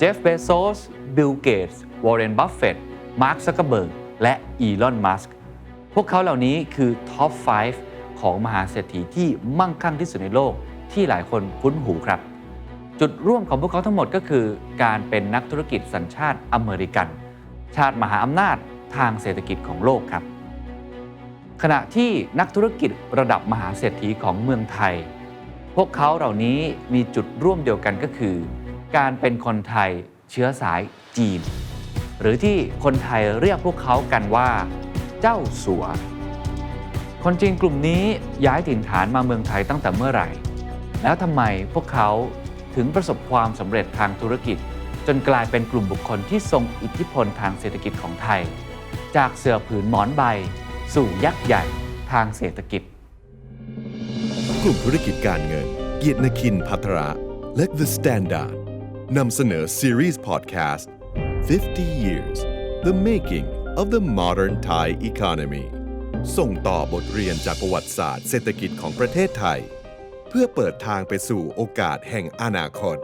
เจฟเบโซส บิลเกตส์ วอร์เรน บัฟเฟตต์ มาร์ค ซักเกอร์เบิร์ก และอีลอน มัสก์ พวกเขาเหล่านี้คือท็อป 5 ของมหาเศรษฐีที่มั่งคั่งที่สุดในโลกที่หลายคนคุ้นหูครับ จุดร่วมของพวกเขาทั้งหมดก็คือ การเป็นนักธุรกิจสัญชาติอเมริกัน ชาติมหาอำนาจทางเศรษฐกิจของโลกครับ ขณะที่นักธุรกิจระดับมหาเศรษฐีของเมืองไทย พวกเขาเหล่านี้มีจุดร่วมเดียวกันก็คือ การเป็นคนไทยเชื้อสายจีน หรือที่คนไทยเรียกพวกเขากันว่า เจ้าสัว คนจีนกลุ่มนี้ย้ายถิ่นฐานมาเมืองไทยตั้งแต่เมื่อไหร่ แล้วทำไมพวกเขาถึงประสบความสำเร็จทางธุรกิจ จนกลายเป็นกลุ่มบุคคลที่ทรงอิทธิพลทางเศรษฐกิจของไทย จากเสือผืนหมอนใบ สู่ยักษ์ใหญ่ทางเศรษฐกิจ กลุ่มธุรกิจการเงิน เกียรตินคินพัทระและ The Standard นำเสนอซีรีส์พอดแคสต์ 50 Years The Making of the Modern Thai Economy ส่งต่อบทเรียนจากประวัติศาสตร์เศรษฐกิจของประเทศไทย เพื่อเปิดทางไปสู่โอกาสแห่งอนาคต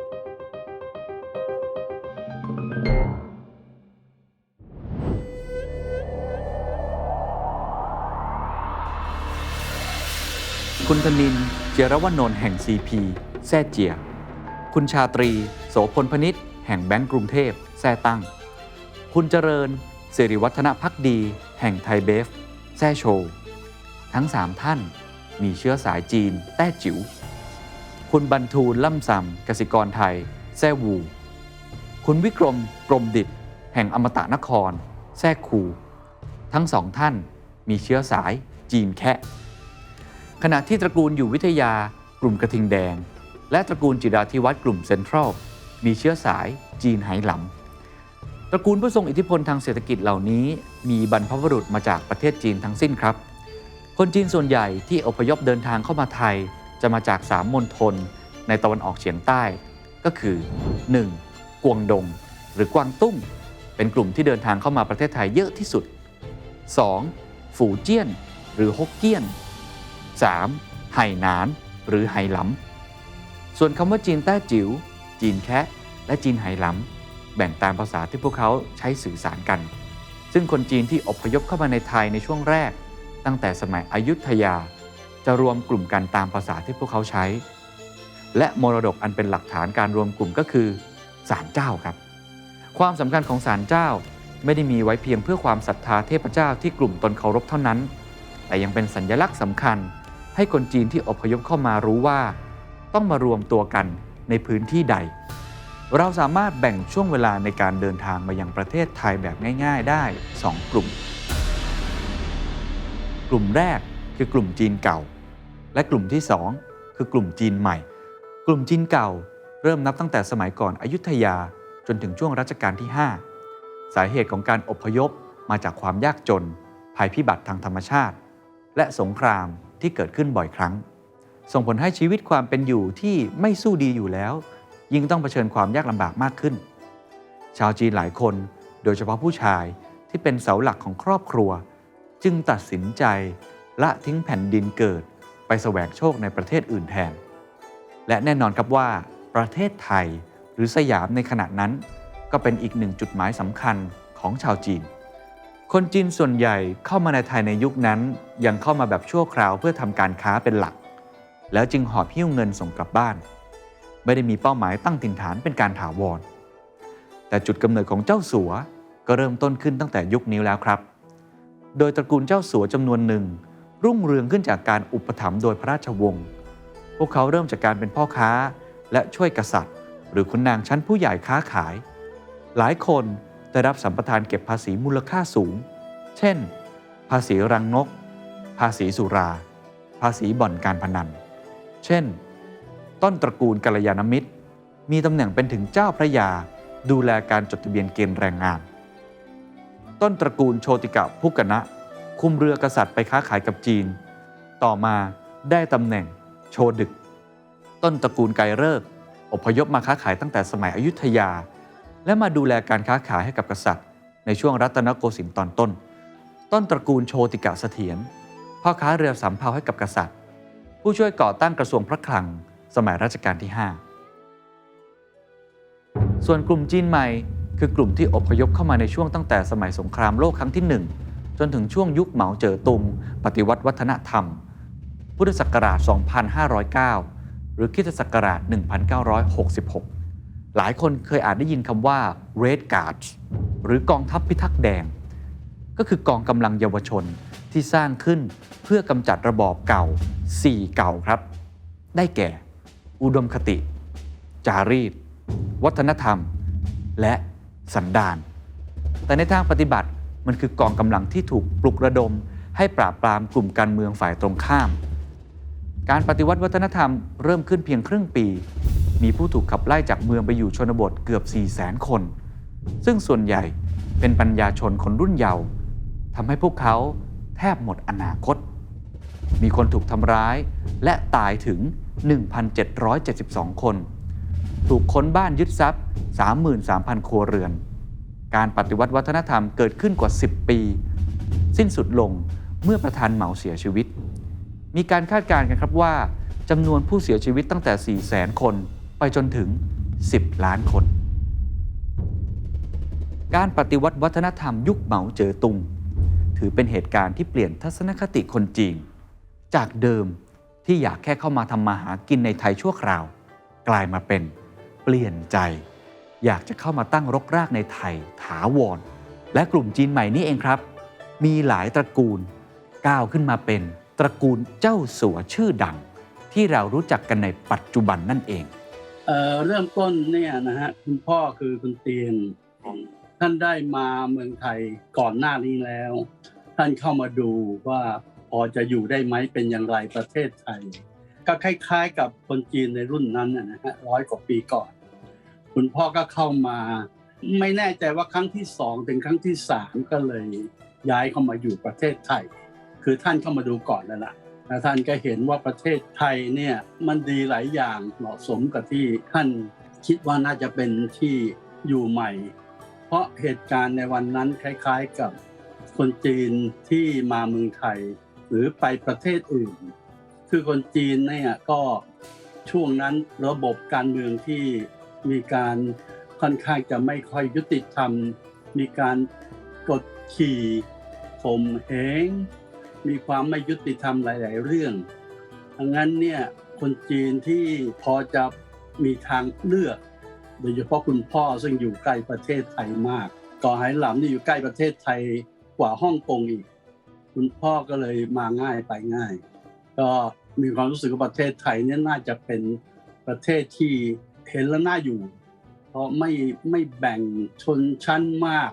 คุณธนิน เจรวนนท์แห่ง CP แซ่เจีย คุณชาตรี โสพลพนิษฐ์แห่งแบงก์กรุงเทพแซ่ตั้ง คุณเจริญสิริวัฒนพักดี แห่งไทยเบฟแซ่โชว์ทั้ง 3 ท่านมีเชื้อสายจีน แต้จิ๋ว คุณบรรทูลล่ำซำกสิกรไทยแซ่วู คุณวิกรมกรมดิตแห่งอมตะนครแซ่คู ทั้งสองท่านมีเชื้อสายจีนแคะขณะที่ตระกูลอยู่วิทยากลุ่มกระทิงแดง และตระกูลจิราธิวัฒน์กลุ่มเซ็นทรัล มีเชื้อสายจีนไหหลำตระกูลผู้ทรงอิทธิพลทางเศรษฐกิจเหล่านี้ มีบรรพบุรุษมาจากประเทศจีนทั้งสิ้นครับ คนจีนส่วนใหญ่ที่อพยพเดินทางเข้ามาไทย จะมาจากสามมณฑลในตะวันออกเฉียงใต้ ก็คือ 1. กวงดง หรือกวางตุ้ง เป็นกลุ่มที่เดินทางเข้ามาประเทศไทยเยอะที่สุด 2. ฝูเจี้ยน หรือฮกเกี้ยน 3. ไหหนาน หรือไหหลำส่วนคำว่าจีนแต้จิ๋ว จีนแคะและจีนไหหลำแบ่งตามภาษาที่พวกเขาใช้สื่อสารกัน ซึ่งคนจีนที่อพยพเข้ามาในไทยในช่วงแรก ตั้งแต่สมัยอยุธยา จะรวมกลุ่มกันตามภาษาที่พวกเขาใช้ และมรดกอันเป็นหลักฐานการรวมกลุ่มก็คือศาลเจ้าครับ ความสำคัญของศาลเจ้าไม่ได้มีไว้เพียงเพื่อความศรัทธาเทพเจ้าที่กลุ่มตนเคารพเท่านั้น แต่ยังเป็นสัญลักษณ์สำคัญ ให้คนจีนที่อพยพเข้ามารู้ว่า ต้องมารวมตัวกัน ในพื้นที่ใด เราสามารถแบ่งช่วงเวลาในการเดินทางมายังประเทศไทยแบบง่าย ๆ ได้ 2 กลุ่ม กลุ่มแรกคือกลุ่มจีนเก่า และกลุ่มที่ 2 คือกลุ่มจีนใหม่ กลุ่มจีนเก่า เริ่มนับตั้งแต่สมัยก่อนอยุธยาจนถึงช่วงรัชกาลที่ 5 สาเหตุของการอพยพมาจากความยากจน ภัยพิบัติทางธรรมชาติ และสงครามที่เกิดขึ้นบ่อยครั้ง ส่งผลให้ชีวิตความเป็นอยู่ที่ไม่สู้ดีอยู่แล้ว ยิ่งต้องเผชิญความยากลำบากมากขึ้น ชาวจีนหลายคน โดยเฉพาะผู้ชายที่เป็นเสาหลักของครอบครัว จึงตัดสินใจละทิ้งแผ่นดินเกิดไปแสวงโชคในประเทศอื่นแทน และแน่นอนครับว่า ประเทศไทยหรือสยามในขณะนั้น ก็เป็นอีกหนึ่งจุดหมายสำคัญของชาวจีน คนจีนส่วนใหญ่เข้ามาในไทยในยุคนั้น ยังเข้ามาแบบชั่วคราวเพื่อทำการค้าเป็นหลัก แล้วจึงหอบหิ้วเงินส่งกลับบ้าน ไม่ได้มีเป้าหมายตั้งถิ่นฐานเป็นการถาวร แต่จุดกำเนิดของเจ้าสัวก็เริ่มต้นขึ้นตั้งแต่ยุคนี้แล้วครับ โดยตระกูลเจ้าสัวจำนวนหนึ่ง รุ่งเรืองขึ้นจากการอุปถัมภ์โดยพระราชวงศ์ พวกเขาเริ่มจากการเป็นพ่อค้าและช่วยกษัตริย์ หรือขุนนางชั้นผู้ใหญ่ค้าขาย หลายคนได้รับสัมปทานเก็บภาษีมูลค่าสูง เช่น ภาษีรังนก ภาษีสุรา ภาษีบ่อนการพนัน เช่น ต้นตระกูลกัลยาณมิตร มีตำแหน่งเป็นถึงเจ้าพระยา ดูแลการจดทะเบียนเกณฑ์แรงงาน ต้นตระกูลโชติกะพุกนะ คุมเรือกษัตริย์ไปค้าขายกับจีน ต่อมาได้ตำแหน่งโชดึก ต้นตระกูลไกรเลิกอพยพมาค้าขายตั้งแต่สมัยอยุธยา และมาดูแลการค้าขายให้กับกษัตริย์ ในช่วงรัตนโกสินทร์ตอนต้น ต้นตระกูลโชติกะเสถียรพ่อค้าเรือสำเภาให้กับกษัตริย์ ผู้ช่วยก่อตั้งกระทรวงพระคลัง สมัยรัชกาลที่ 5 ส่วนกลุ่มจีนใหม่ คือกลุ่มที่อพยพเข้ามาในช่วงตั้งแต่สมัยสงครามโลกครั้งที่ 1 จนถึงช่วงยุคเหมาเจ๋อตุงปฏิวัติวัฒนธรรม พุทธศักราช 2509 หรือคริสตศักราช 1966 หลายคนเคยอาจได้ยินคำว่า Red Guards หรือกองทัพพิทักษ์แดง ก็คือกองกำลังเยาวชนที่สร้างขึ้นเพื่อกำจัดระบอบเก่า 4 เก่าครับ ได้แก่ อุดมคติ จารีต วัฒนธรรม และสันดาน แต่ในทางปฏิบัติมันคือกองกำลังที่ถูกปลุกระดม ให้ปราบปรามกลุ่มการเมืองฝ่ายตรงข้าม การปฏิวัติวัฒนธรรมเริ่มขึ้นเพียงครึ่งปี มีผู้ถูกขับไล่จากเมืองไปอยู่ชนบทเกือบ 4 0 0แสนคน ซึ่งส่วนใหญ่เป็นปัญญาชนคนรุ่นเยาว์ ทำให้พวกเขาแทบหมดอนาคต มีคนถูกทำร้ายและตายถึง 1,772 คน ถูกค้นบ้านยึดทรัพย์ 33,000 ครัวเรือน การปฏิวัติวัฒนธรรมเกิดขึ้นกว่า 10 ปี สิ้นสุดลงเมื่อประธานเหมาเสียชีวิต มีการคาดการณ์กันครับว่าจำนวนผู้เสียชีวิตตั้งแต่ 4 0 0 0 0 0 คนไปจนถึง 10 ล้านคน การปฏิวัติวัฒนธรรมยุคเหมาเจ๋อตุง ถือเป็นเหตุการณ์ที่เปลี่ยนทัศนคติคนจีน จากเดิมที่อยากแค่เข้ามาทำมาหากินในไทยชั่วคราว กลายมาเป็นเปลี่ยนใจ อยากจะเข้ามาตั้งรกรากในไทยถาวร และกลุ่มจีนใหม่นี่เองครับ มีหลายตระกูล ก้าวขึ้นมาเป็นตระกูลเจ้าสัวชื่อดัง ที่เรารู้จักกันในปัจจุบันนั่นเองเอ่อเริ่มต้นเนี่ยนะฮะคุณพ่อคือคุณเตียน ท่านได้มาเมืองไทยก่อนหน้านี้แล้ว ท่านเข้ามาดูว่าพอจะอยู่ได้ไหมเป็นอย่างไรประเทศไทย ก็คล้ายๆ กับคนจีนในรุ่นนั้นนะฮะร้อยกว่าปีก่อน คุณพ่อก็เข้ามา ไม่แน่ใจว่าครั้งที่สองถึงครั้งที่สามก็เลยย้ายเข้ามาอยู่ประเทศไทย คือท่านเข้ามาดูก่อนแล้วล่ะแล้วท่านก็เห็นว่าประเทศไทยเนี่ยมันดีหลายอย่างเหมาะสมกับที่ท่านคิดว่าน่าจะเป็นที่อยู่ใหม่ ราะเหตุการณ์ในวันนั้นคล้าย ๆกับคนจีนที่มาเมืองไทย หรือไปประเทศอื่น คือคนจีนเนี่ยก็ช่วงนั้นระบบการเมืองที่มีการค่อนข้างจะไม่ค่อยยุติธรรม มีการกดขี่ข่มเหงมีความไม่ยุติธรรมหลาย ๆ เรื่องดังนั้นเนี่ยคนจีนที่พอจะมีทางเลือก โดยเฉพาะคุณพ่อซึ่งอยู่ใกล้ประเทศไทยมากก่อไหหลำนี่อยู่ใกล้ประเทศไทยกว่าฮ่องกงอีก คุณพ่อก็เลยมาง่ายไปง่าย ก็มีความรู้สึกว่าประเทศไทยเนี่ยน่าจะเป็นประเทศที่เห็นแล้วน่าอยู่ เพราะไม่ไม่แบ่งชนชั้นมาก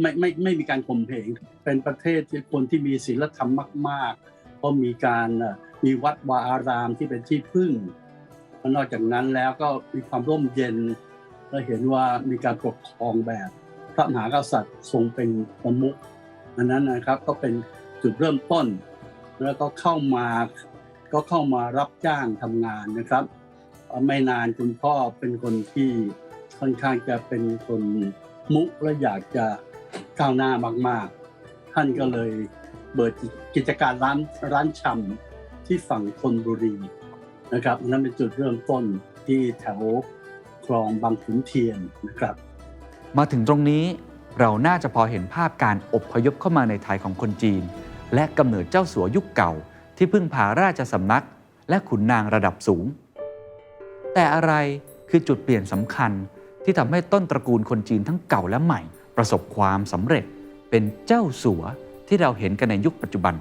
ไม่ไม่ไม่มีการข่มเหงเป็นประเทศที่คนที่มีศีลธรรมมากๆเพราะมีการมีวัดวาอารามที่เป็นที่พึ่งนอกจากนั้นแล้วก็มีความร่มเย็น และเห็นว่ามีการปกครองแบบพระมหากษัตริย์ทรงเป็นประมุขอันนั้นนะครับก็เป็นจุดเริ่มต้น แล้วก็เข้ามาก็เข้ามารับจ้างทำงานนะครับ ไม่นานคุณพ่อเป็นคนที่ค่อนข้างจะเป็นคนมุและอยากจะก้าวหน้ามากๆ ท่านก็เลยเปิดกิจการร้านร้านชำที่ฝั่งธนบุรีนะครับนนั้นเป็นจุดเริ่มต้นที่แถว ลองบางขุนเทียนนะครับ มาถึงตรงนี้เราน่าจะพอเห็นภาพการอพยพเข้ามาในไทยของคนจีน และกำเนิดเจ้าสัวยุคเก่า ที่พึ่งพาราชสำนัก และขุนนางระดับสูง แต่อะไรคือจุดเปลี่ยนสำคัญที่ทำให้ต้นตระกูลคนจีนทั้งเก่าและใหม่ ประสบความสำเร็จเป็นเจ้าสัวที่เราเห็นกันในยุคปัจจุบัน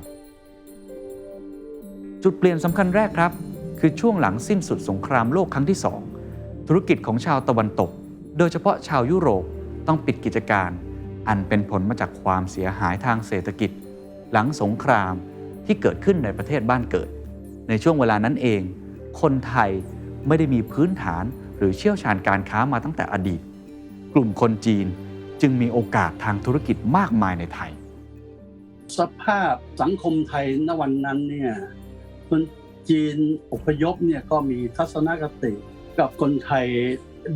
จุดเปลี่ยนสำคัญแรกครับ คือช่วงหลังสิ้นสุดสงครามโลกครั้งที่สอง ธุรกิจของชาวตะวันตก โดยเฉพาะชาวยุโรปต้องปิดกิจการ อันเป็นผลมาจากความเสียหายทางเศรษฐกิจ หลังสงครามที่เกิดขึ้นในประเทศบ้านเกิด ในช่วงเวลานั้นเอง คนไทยไม่ได้มีพื้นฐานหรือเชี่ยวชาญการค้ามาตั้งแต่อดีต กลุ่มคนจีนจึงมีโอกาสทางธุรกิจมากมายในไทย สภาพสังคมไทยณวันนั้นเนี่ยคนจีนอพยพเนี่ยก็มีทัศนคติ กับคนไทย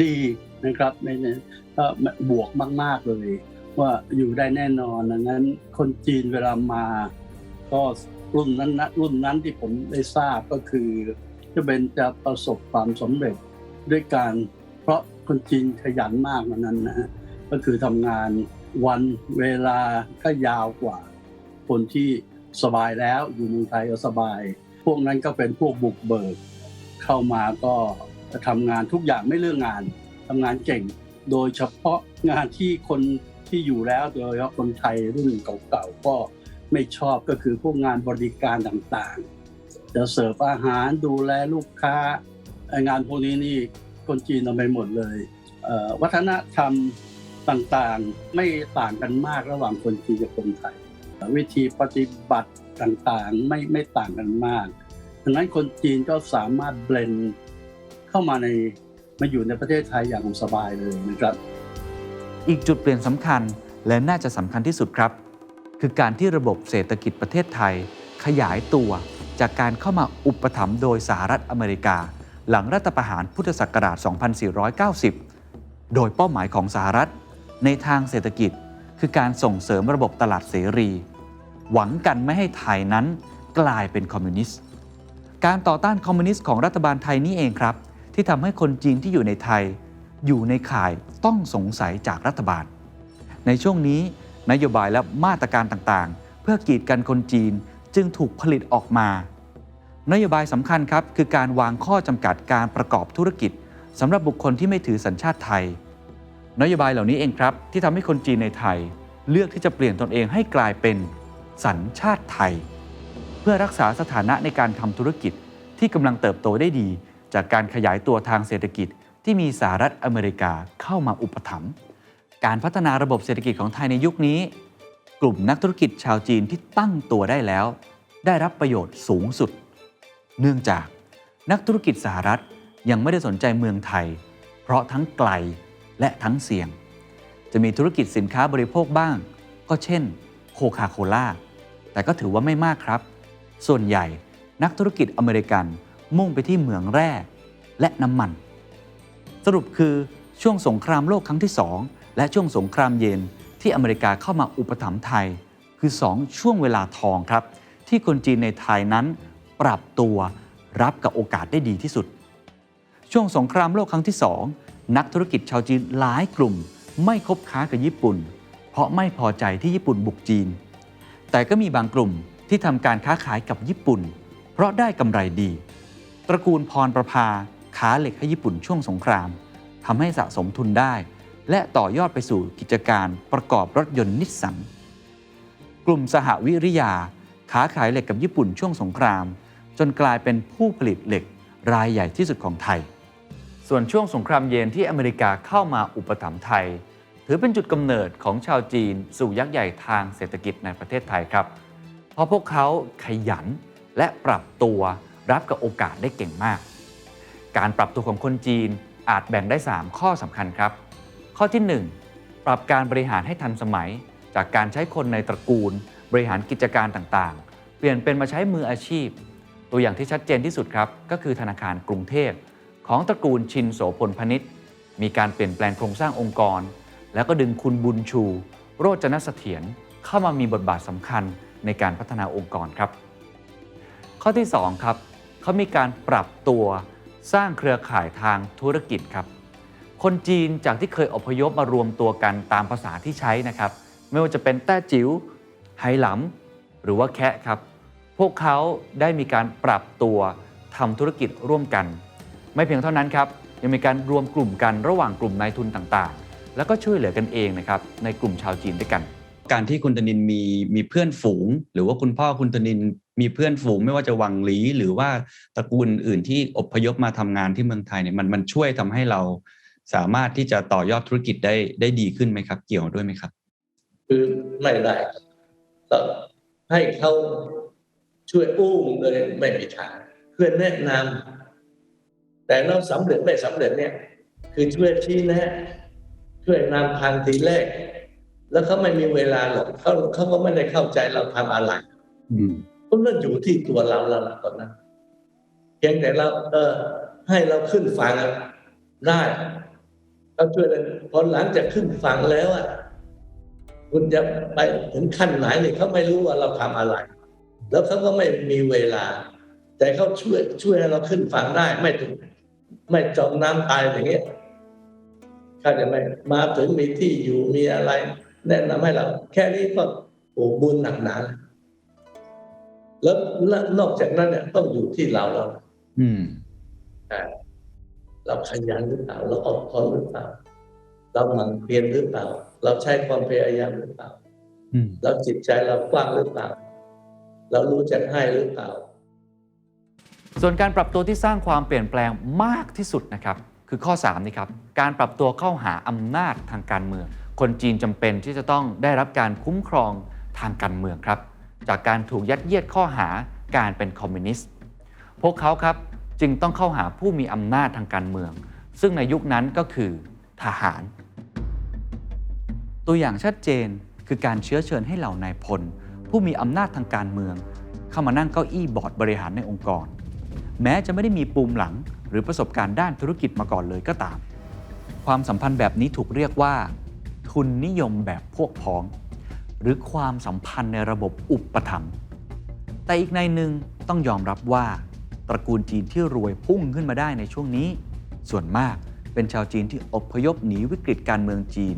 ดีนะครับในนก็บวกมาก ๆเลย ว่าอยู่ได้แน่นอนดังนั้นคนจีนเวลามา ก็รุ่นนั้นนะรุ่นนั้นที่ผมได้ทราบก็คือจะเป็นจะประสบความสำเร็จด้วยการเพราะคนจีนขยันมากว่านั้นนะฮะก็คือทำงานวันเวลาก็ยาวกว่า คนที่สบายแล้วอยู่เมืองไทยก็สบาย พวกนั้นก็เป็นพวกบุกเบิกเข้ามาก็ ทำงานทุกอย่างไม่เรื่องงานทำงานเก่ง โดยเฉพาะงานที่คนที่อยู่แล้วโดยเฉพาะคนไทยรุ่นเก่าๆก็ไม่ชอบก็คือพวกงานบริการต่างๆ จะเสิร์ฟอาหารดูแลลูกค้างานพวกนี้นี่คนจีนเอาไปหมดเลยเวัฒนธรรมต่างๆไม่ต่างกันมากระหว่างคนจีนกับคนไทย วิธีปฏิบัติต่างๆไม่ไม่ต่างกันมากดังนั้นคนจีนก็สามารถเบลน เข้ามาในมาอยู่ในประเทศไทยอย่างสบายเลยนะครับอีกจุดเปลี่ยนสำคัญและน่าจะสำคัญที่สุดครับ คือการที่ระบบเศรษฐกิจประเทศไทย ขยายตัวจากการเข้ามาอุปถัมภ์โดยสหรัฐอเมริกา หลังรัฐประหารพุทธศักราช 2490 โดยเป้าหมายของสหรัฐ ในทางเศรษฐกิจ คือการส่งเสริมระบบตลาดเสรี หวังกันไม่ให้ไทยนั้นกลายเป็นคอมมิวนิสต์ การต่อต้านคอมมิวนิสต์ของรัฐบาลไทยนี่เองครับ ที่ทำให้คนจีนที่อยู่ในไทย อยู่ในข่ายต้องสงสัยจากรัฐบาล ในช่วงนี้นโยบายและมาตรการต่างๆ เพื่อกีดกันคนจีนจึงถูกผลิตออกมา นโยบายสำคัญครับคือการวางข้อจำกัดการประกอบธุรกิจสำหรับบุคคลที่ไม่ถือสัญชาติไทย นโยบายเหล่านี้เองครับที่ทำให้คนจีนในไทย เลือกที่จะเปลี่ยนตนเองให้กลายเป็นสัญชาติไทย เพื่อรักษาสถานะในการทำธุรกิจที่กำลังเติบโตได้ดี จากการขยายตัวทางเศรษฐกิจที่มีสหรัฐอเมริกาเข้ามาอุปถัมภ์การพัฒนาระบบเศรษฐกิจของไทยในยุคนี้ กลุ่มนักธุรกิจชาวจีนที่ตั้งตัวได้แล้ว ได้รับประโยชน์สูงสุด เนื่องจากนักธุรกิจสหรัฐยังไม่ได้สนใจเมืองไทย เพราะทั้งไกลและทั้งเสี่ยง จะมีธุรกิจสินค้าบริโภคบ้าง ก็เช่น โคคาโคล่าแต่ก็ถือว่าไม่มากครับ ส่วนใหญ่นักธุรกิจอเมริกัน มุ่งไปที่เหมืองแร่และน้ำมัน สรุปคือช่วงสงครามโลกครั้งที่2และช่วงสงครามเย็นที่อเมริกาเข้ามาอุปถัมภ์ไทย คือ 2 ช่วงเวลาทองครับ ที่คนจีนในไทยนั้นปรับตัวรับกับโอกาสได้ดีที่สุด ช่วงสงครามโลกครั้งที่ 2 นักธุรกิจชาวจีนหลายกลุ่ม ไม่คบค้ากับญี่ปุ่น เพราะไม่พอใจที่ญี่ปุ่นบุกจีน แต่ก็มีบางกลุ่มที่ทำการค้าขายกับญี่ปุ่น เพราะได้กำไรดี ตระกูลพรประภาค้าเหล็กให้ญี่ปุ่นช่วงสงครามทำให้สะสมทุนได้ และต่อยอดไปสู่กิจการประกอบรถยนต์นิสสัน กลุ่มสหวิริยาค้าขายเหล็กกับญี่ปุ่นช่วงสงคราม จนกลายเป็นผู้ผลิตเหล็กรายใหญ่ที่สุดของไทย ส่วนช่วงสงครามเย็นที่อเมริกาเข้ามาอุปถัมภ์ไทย ถือเป็นจุดกำเนิดของชาวจีน สู่ยักษ์ใหญ่ทางเศรษฐกิจในประเทศไทยครับ เพราะพวกเขาขยันและปรับตัว รับกับโอกาสได้เก่งมาก การปรับตัวของคนจีนอาจแบ่งได้ 3 ข้อสำคัญครับ ข้อที่ 1 ปรับการบริหารให้ทันสมัย จากการใช้คนในตระกูล บริหารกิจการต่างๆ เปลี่ยนเป็นมาใช้มืออาชีพ ตัวอย่างที่ชัดเจนที่สุดครับ ก็คือธนาคารกรุงเทพ ของตระกูลชินโสพลพนิษฐ์มีการเปลี่ยนแปลงโครงสร้างองค์กร แล้วก็ดึงคุณบุญชู โรจนเสถียรเข้ามามีบทบาทสำคัญในการพัฒนาองค์กรครับ ข้อที่ 2 ครับ เขามีการปรับตัวสร้างเครือข่ายทางธุรกิจครับ คนจีนจากที่เคยอพยพมารวมตัวกันตามภาษาที่ใช้นะครับ ไม่ว่าจะเป็นแต้จิ๋วไหหลำหรือว่าแคะครับ พวกเขาได้มีการปรับตัวทำธุรกิจร่วมกัน ไม่เพียงเท่านั้นครับ ยังมีการรวมกลุ่มกันระหว่างกลุ่มนายทุนต่างๆ แล้วก็ช่วยเหลือกันเองนะครับในกลุ่มชาวจีนด้วยกัน การที่คุณตนินมีมีเพื่อนฝูง หรือว่าคุณพ่อคุณตนิน มีเพื่อนฝูงไม่ว่าจะวังหลีหรือว่าตระกูลอื่นที่อพยพมาทำงานที่เมืองไทยเนี่ยมันมันช่วยทำให้เราสามารถที่จะต่อยอดธุรกิจได้ได้ดีขึ้นไหมครับ เกี่ยวด้วยไหมครับ คือไม่ได้ก็ให้เขาช่วยอุ้มเลยไม่มีทางเพื่อนแนะนำแต่เราสำเร็จไม่สำเร็จเนี่ย คือช่วยชี้แนะช่วยนำทางทีแรก แล้วเขาไม่มีเวลาหรอกเขาเขาก็ไม่ได้เข้าใจเราทำอะไร อืม เราะนั่นอยู่ที่ตัวเราแล้วล่ะตอนนั้นเพียงแต่เราเออให้เราขึ้นฝั่งได้เราช่วยกันพอหลังจากขึ้นฝั่งแล้วอะคุณจะไปถึงขั้นไหนเนี่ยเขาไม่รู้ว่าเราทำอะไร แล้วเขาก็ไม่มีเวลา แต่เขาช่วยช่วยให้เราขึ้นฝั่งได้ ไม่ถึง ไม่จมน้ำตายอย่างเงี้ยเข้าใจไหมมาถึงมีที่อยู่มีอะไร แนะนำให้เรา แค่นี้ก็โอ้บุญหนักหนาแล้ว แล้วนอกจากนั้นเนี่ยต้องอยู่ที่เราแล้วอืมเราขยันหรือเปล่า เราอดทนหรือเปล่า เราหมั่นเพียรหรือเปล่า เราใช้ความพยายามหรือเปล่าอืมแล้วจิตใจเรากว้างหรือเปล่า เรารู้จักให้หรือเปล่า ส่วนการปรับตัวที่สร้างความเปลี่ยนแปลงมากที่สุดนะครับ คือข้อ3นี่ครับ การปรับตัวเข้าหาอำนาจทางการเมือง คนจีนจำเป็นที่จะต้องได้รับการคุ้มครองทางการเมืองครับ จากการถูกยัดเยียดข้อหาการเป็นคอมมิวนิสต์ พวกเขาครับจึงต้องเข้าหาผู้มีอำนาจทางการเมือง ซึ่งในยุคนั้นก็คือทหาร ตัวอย่างชัดเจนคือการเชื้อเชิญให้เหล่านายพล ผู้มีอำนาจทางการเมือง เข้ามานั่งเก้าอี้บอร์ดบริหารในองค์กร แม้จะไม่ได้มีปูมหลัง หรือประสบการณ์ด้านธุรกิจมาก่อนเลยก็ตาม ความสัมพันธ์แบบนี้ถูกเรียกว่า ทุนนิยมแบบพวกพ้อง หรือความสัมพันธ์ในระบบอุปถัมภ์แต่อีกในหนึ่งต้องยอมรับว่า ตระกูลจีนที่รวยพุ่งขึ้นมาได้ในช่วงนี้ ส่วนมากเป็นชาวจีนที่อพยพหนีวิกฤตการเมืองจีน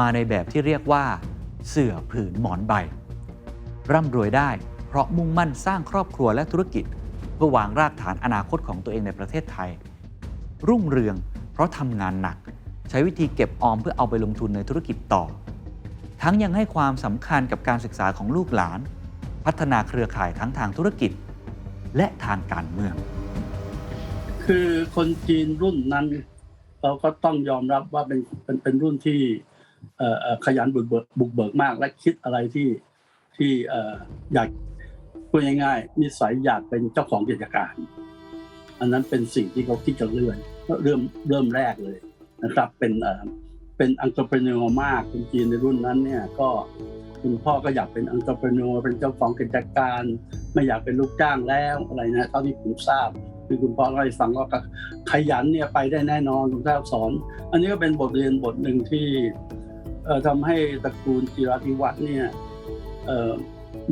มาในแบบที่เรียกว่า เสื่อผืนหมอนใบ ร่ำรวยได้เพราะมุ่งมั่นสร้างครอบครัวและธุรกิจ เพื่อวางรากฐานอนาคตของตัวเองในประเทศไทย รุ่งเรืองเพราะทำงานหนัก ใช้วิธีเก็บออมเพื่อเอาไปลงทุนในธุรกิจต่อ ทั้งยังให้ความสำคัญกับการศึกษาของลูกหลาน พัฒนาเครือข่ายทั้งทางธุรกิจ และทางการเมือง คือคนจีนรุ่นนั้น เราก็ต้องยอมรับว่าเป็นเป็นเป็นรุ่นที่ขยันบุกเบิกบุกเบิกมาก และคิดอะไรที่ที่อยากพูดง่ายๆนิสัยอยากเป็นเจ้าของกิจการ อันนั้นเป็นสิ่งที่เขาคิดจะเรื่อยเริ่มเริ่มแรกเลยนะครับเป็น เป็นอังกฤษเนอมากคนจีนในรุ่นนั้นเนี่ยก็คุณพ่อก็อยากเป็นอังกฤษเนอเป็นเจ้าของกิจการ ไม่อยากเป็นลูกจ้างแล้วอะไรนะเท่าที่ผมทราบคือคุณพ่อเล่าให้ฟังว่าก็ขยันเนี่ยไปได้แน่นอนคุณท่านสอน อันนี้ก็เป็นบทเรียนบทหนึ่งที่เอ่อทำให้ตระกูลจิรธิวัฒน์เนี่ยเอ่อ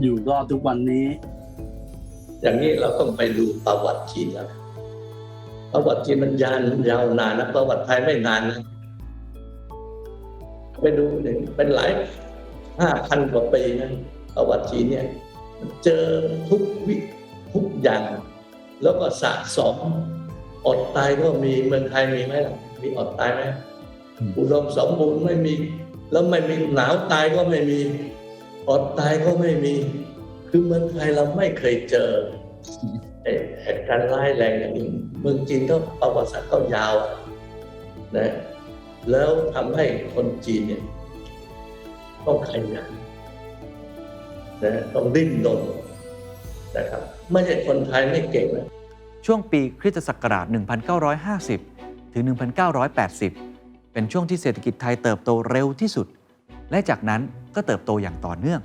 อยู่รอดทุกวันนี้ อย่างนี้เราต้องไปดูประวัติจีนแล้วประวัติจีนมันยาวยาวนานนะประวัติไทยไม่นานนะ ไปดูหนึ่งเป็นหลายห้าพันกว่าปีนะประวัติจีนเนี่ยมันเจอทุกวิทุกอย่าง แล้วก็สะสมอดตายก็มีเมืองไทยมีไหมล่ะมีอดตายไหมอืมอุดมสมบูรณ์ไม่มี แล้วไม่มีหนาวตายก็ไม่มี อดตายก็ไม่มี คือเมืองไทยเราไม่เคยเจอไอ้เหตุการณ์ร้ายแรงอย่างนี้เมืองจีนก็ประวัติศาสตร์ก็ยาวอะนะ แล้วทำให้คนจีนเนี่ยต้องขยันนะต้องดิ้นรนนะครับไม่ใช่คนไทยไม่เก่งนะช่วงปีคริสตศักราช 1950 ถึง 1980 เป็นช่วงที่เศรษฐกิจไทยเติบโตเร็วที่สุด และจากนั้นก็เติบโตอย่างต่อเนื่อง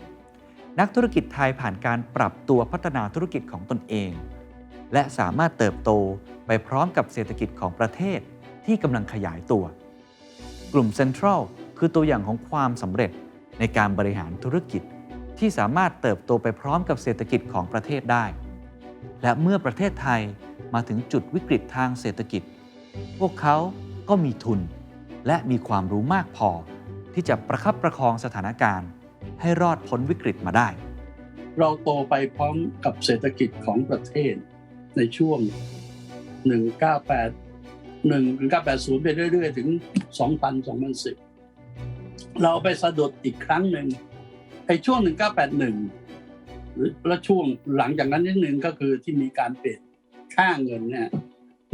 นักธุรกิจไทยผ่านการปรับตัวพัฒนาธุรกิจของตนเอง และสามารถเติบโตไปพร้อมกับเศรษฐกิจของประเทศที่กำลังขยายตัว กลุ่มเซ็นทรัลคือตัวอย่างของความสำเร็จในการบริหารธุรกิจ ที่สามารถเติบโตไปพร้อมกับเศรษฐกิจของประเทศได้ และเมื่อประเทศไทยมาถึงจุดวิกฤตทางเศรษฐกิจ พวกเขาก็มีทุน และมีความรู้มากพอ ที่จะประคับประคองสถานการณ์ ให้รอดพ้นวิกฤตมาได้ เราโตไปพร้อมกับเศรษฐกิจของประเทศในช่วง 198 1980 ไปเรื่อย ๆ ถึง 2000 2010 เราไปสะดุดอีกครั้งหนึ่งไอ้ช่วง 1981 หรือและช่วงหลังจากนั้นนิดนึงก็คือที่มีการเปลี่ยนค่าเงินเนี่ย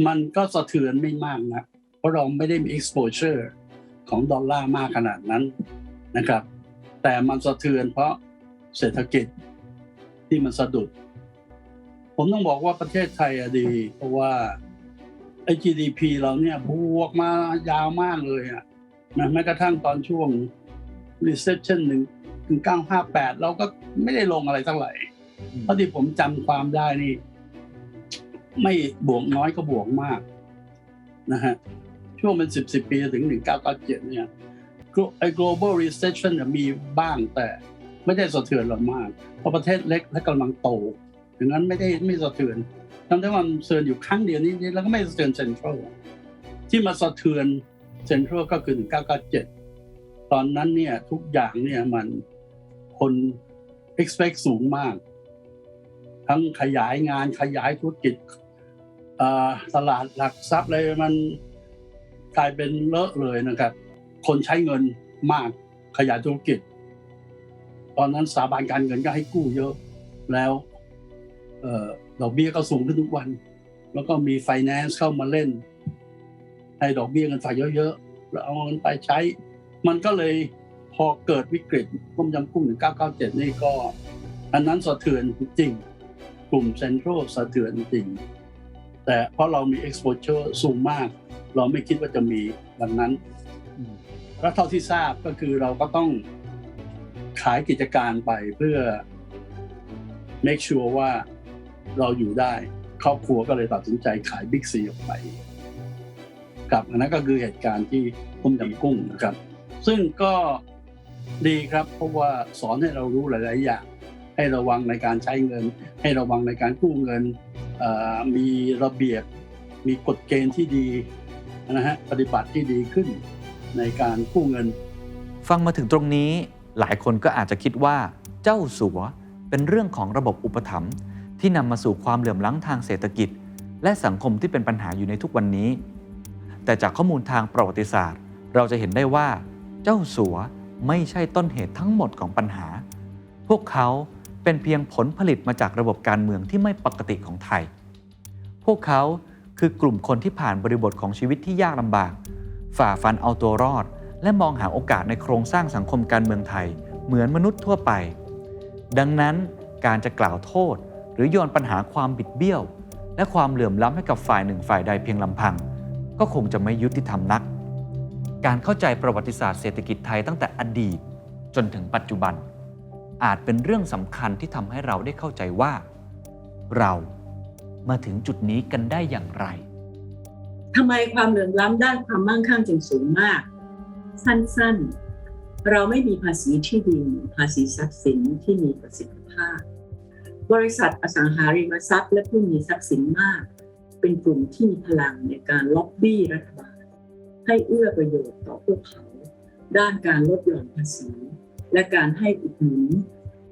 มันก็สะเทือนไม่มากนะเพราะเราไม่ได้มี exposure ของดอลลาร์มากขนาดนั้นนะครับ แต่มันสะเทือนเพราะเศรษฐกิจที่มันสะดุด ผมต้องบอกว่าประเทศไทยอดี เพราะว่า GDP เราเนี่ยบวกมายาวมากเลยอะนะแม้กระทั่งตอนช่วง recession หนึ่งถึงเก้าห้าแปดเราก็ไม่ได้ลงอะไรเท่าไหร่เท่าที่ผมจำความได้นี่ ไม่บวกน้อยก็บวกมากนะฮะช่วงเป็นสิบสิบปีถึงหนึ่งเก้าเก้าเจ็ดเนี่ยไอ้ global recession เนี่ยมีบ้างแต่ไม่ได้สะเทือนเรามาก เพราะประเทศเล็กและกำลังโตดังนั้นไม่ได้ไม่สะเทือน ทำได้ว่ามันสะเทือนอยู่ครั้งเดียวนี้แล้วก็ไม่สะเทือนเซ็นทรัลที่มาสะเทือนเซ็นทรัลก็คือ1997 ตอนนั้นเนี่ยทุกอย่างเนี่ยมันคน expect สูงมาก ทั้งขยายงานขยายธุรกิจตลาดหลักทรัพย์อะไรมันกลายเป็นเลอะเลยนะครับ คนใช้เงินมากขยายธุรกิจ ตอนนั้นสถาบันการเงินก็ให้กู้เยอะแล้ว ดอกเบี้ยก็สูงขึ้นทุกวัน แล้วก็มีไฟแนนซ์เข้ามาเล่น ให้ดอกเบี้ยเงินฝากเยอะๆแล้วเอาเงินไปใช้ มันก็เลยพอเกิดวิกฤตต้มยำกุ้ง1997 นี่ก็ อันนั้นสะเทือนจริง กลุ่มเซ็นทรัลสะเทือนจริง แต่เพราะเรามี exposure สูงมาก เราไม่คิดว่าจะมีดังนั้นแล้วเท่าที่ทราบก็คือเราก็ต้องขายกิจการไปเพื่อ make sure ว่า เราอยู่ได้ ครอบครัวก็เลยตัดสินใจขายบิ๊กซีออกไปครับอันนั้นก็คือเหตุการณ์ที่ต้มยำกุ้งนะครับ ซึ่งก็ดีครับ เพราะว่าสอนให้เรารู้หลาย ๆ อย่าง ให้ระวังในการใช้เงิน ให้ระวังในการกู้เงินมีระเบียบ มีกฎเกณฑ์ที่ดีนะฮะปฏิบัติที่ดีขึ้นในการกู้เงิน ฟังมาถึงตรงนี้หลายคนก็อาจจะคิดว่าเจ้าสัวเป็นเรื่องของระบบอุปถัมภ์ ที่นำมาสู่ความเหลื่อมล้ำทางเศรษฐกิจ และสังคมที่เป็นปัญหาอยู่ในทุกวันนี้ แต่จากข้อมูลทางประวัติศาสตร์ เราจะเห็นได้ว่า เจ้าสัวไม่ใช่ต้นเหตุทั้งหมดของปัญหา พวกเขาเป็นเพียงผลผลิตมาจากระบบการเมืองที่ไม่ปกติของไทย พวกเขาคือกลุ่มคนที่ผ่านบริบทของชีวิตที่ยากลำบาก ฝ่าฟันเอาตัวรอด และมองหาโอกาสในโครงสร้างสังคมการเมืองไทย เหมือนมนุษย์ทั่วไป ดังนั้นการจะกล่าวโทษ หรือโยนปัญหาความบิดเบี้ยว และความเหลื่อมล้ำให้กับฝ่ายหนึ่งฝ่ายใดเพียงลำพัง ก็คงจะไม่ยุติธรรมนัก การเข้าใจประวัติศาสตร์เศรษฐกิจไทยตั้งแต่อดีตจนถึงปัจจุบัน อาจเป็นเรื่องสำคัญที่ทำให้เราได้เข้าใจว่า เรามาถึงจุดนี้กันได้อย่างไรทำไมความเหลื่อมล้ำด้านความมั่งคั่งจึงสูงมาก สั้นๆ เราไม่มีภาษีที่ดินภาษีทรัพย์สินที่มีประสิทธิภาพ บริษัทอสังหาริมทรัพย์ และผู้มีทรัพย์สินมาก เป็นกลุ่มที่มีพลังในการล็อบบี้รัฐบาล ให้เอื้อประโยชน์ต่อพวกเขา ด้านการลดหย่อนภาษี และการให้อุดหนุน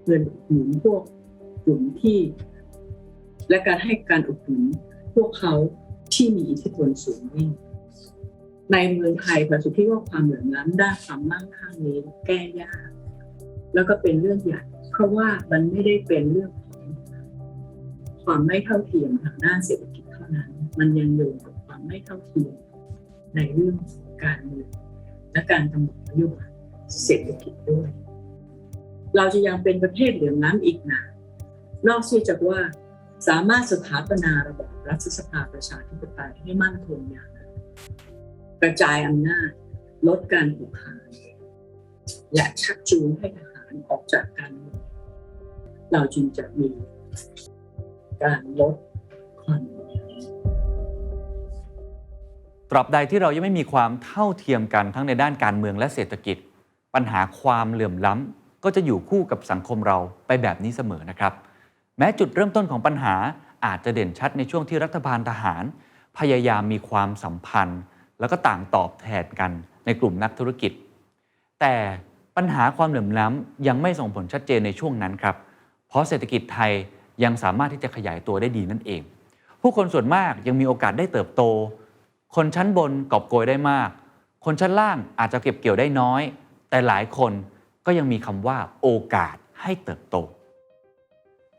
เงินอุดหนุนพวกกลุ่มที่ และการให้การอุดหนุนพวกเขาที่มีอิทธิพลสูงยิ่งในเมืองไทยประสุทธิว่าความเหลื่อมล้ำด้านความมั่งคั่งนี้แก้ยาก แล้วก็เป็นเรื่องใหญ่เพราะว่ามันไม่ได้เป็นเรื่อง ความไม่เท่าเทียมทางด้านเศรษฐกิจเท่านั้น มันยังโยงกับความไม่เท่าเทียมในเรื่องการเมืองและการกำหนดนโยบายเศรษฐกิจด้วย เราจะยังเป็นประเทศเหลื่อมล้ำอีกนานนอกจากว่าสามารถสถาปนาระบบรัฐสภาประชาธิปไตยให้มั่นคงอย่างนั้นกระจายอำนาจลดการผูกขาดและชักจูงให้ทหารออกจากการเมืองเราจึงจะมี การลดความเหลื่อมล้ำตราบใดที่เรายังไม่มีความเท่าเทียมกันทั้งในด้านการเมืองและเศรษฐกิจ ปัญหาความเหลื่อมล้ำก็จะอยู่คู่กับสังคมเราไปแบบนี้เสมอนะครับ แม้จุดเริ่มต้นของปัญหาอาจจะเด่นชัดในช่วงที่รัฐบาลทหาร พยายามมีความสัมพันธ์ แล้วก็ต่างตอบแทนกันในกลุ่มนักธุรกิจ แต่ปัญหาความเหลื่อมล้ำยังไม่ส่งผลชัดเจนในช่วงนั้นครับ เพราะเศรษฐกิจไทย ยังสามารถที่จะขยายตัวได้ดีนั่นเอง ผู้คนส่วนมากยังมีโอกาสได้เติบโต คนชั้นบนกอบโกยได้มาก คนชั้นล่างอาจจะเก็บเกี่ยวได้น้อย แต่หลายคนก็ยังมีคำว่าโอกาสให้เติบโต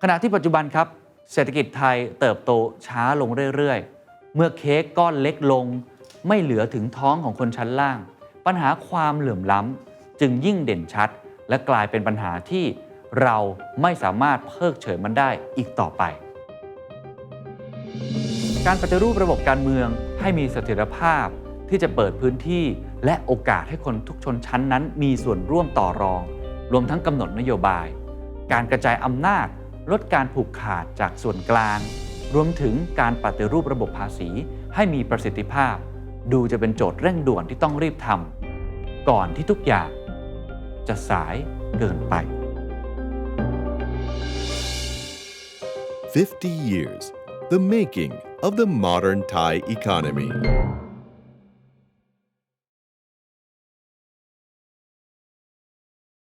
ขณะที่ปัจจุบันครับ เศรษฐกิจไทยเติบโตช้าลงเรื่อยๆ เมื่อเค้กก้อนเล็กลง ไม่เหลือถึงท้องของคนชั้นล่าง ปัญหาความเหลื่อมล้ำจึงยิ่งเด่นชัด และกลายเป็นปัญหาที่ เราไม่สามารถเพิกเฉยมันได้อีกต่อไป การปฏิรูประบบการเมืองให้มีเสถียรภาพที่จะเปิดพื้นที่ และโอกาสให้คนทุกชนชั้นนั้น มีส่วนร่วมต่อรอง รวมทั้งกำหนดนโยบาย การกระจายอำนาจ ลดการผูกขาดจากส่วนกลาง รวมถึงการปฏิรูประบบภาษี ให้มีประสิทธิภาพ ดูจะเป็นโจทย์เร่งด่วนที่ต้องรีบทำก่อนที่ทุกอย่าง จะสายเกินไป 50 years, the making of the modern Thai economy.